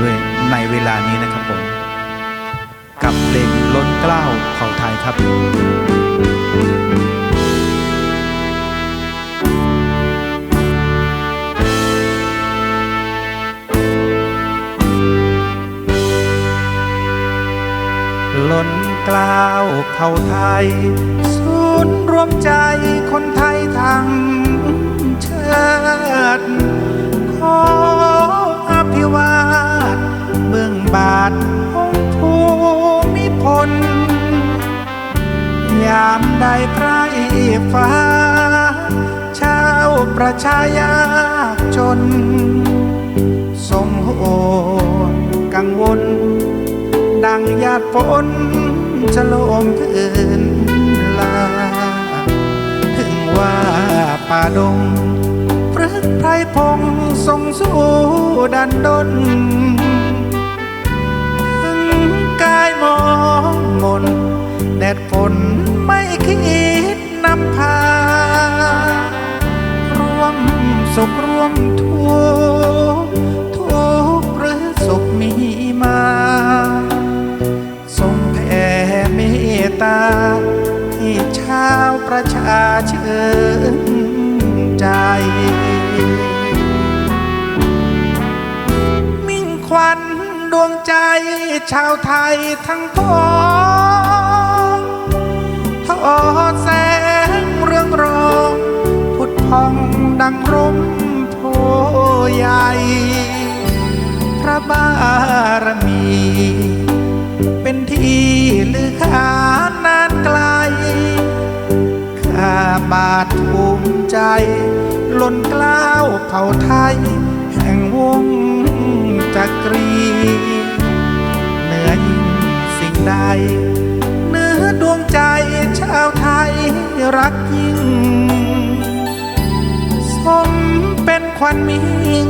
เวในเวลานี้นะครับผม กับเพลงล้นเกล้าวเผ่าไทยครับล้นเกล้าวเผ่าไทย ศูนย์รวมใจ ยามใดไพรฟ้า ชาวประชายากจน ทรงโอนกังวล ดังหยาดฝนจะลมพื้นลา ถึงว่าป่าดงพฤกไพรพงทรงสู้ดันดนถึงกายมองมน แดดฝนไม่คิดนำพา ร่วมสุขร่วมทุกทุกหรือสุขมีมาทรงแผ่เมตตาให้ชาวประชาเชิญใจมิ่งควันดวงใจชาวไทยทั้งพ้อง อดแสงเรื่องรองพุดพองดังร่มโพใหญ่ พระบารมี เป็นที่ลือขานานไกล ข้าบาทภูมิใจ ล้นกล้าวเผ่าไทย แห่งวงจักรี เหนือยิ่งสิ่งใด รักยิ่ง สมเป็นควันมิง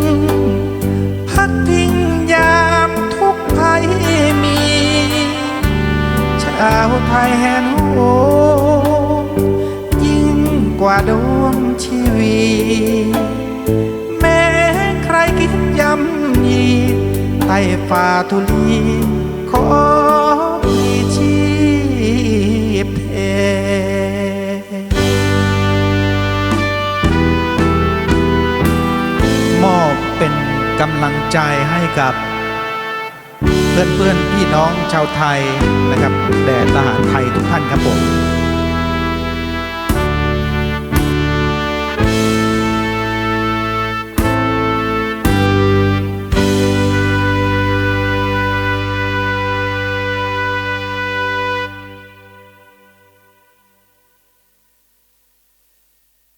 พักพิงยามทุกภัยมี ชาวไทยแห่นโหยิ่งกว่าดวงชีวีแม้ใครคิดยำยีใต้ฝ่าทุลีขอ ใจให้กับเพื่อนเพื่อนพี่น้องชาวไทยนะครับแด่ทหารไทยทุกท่านครับผม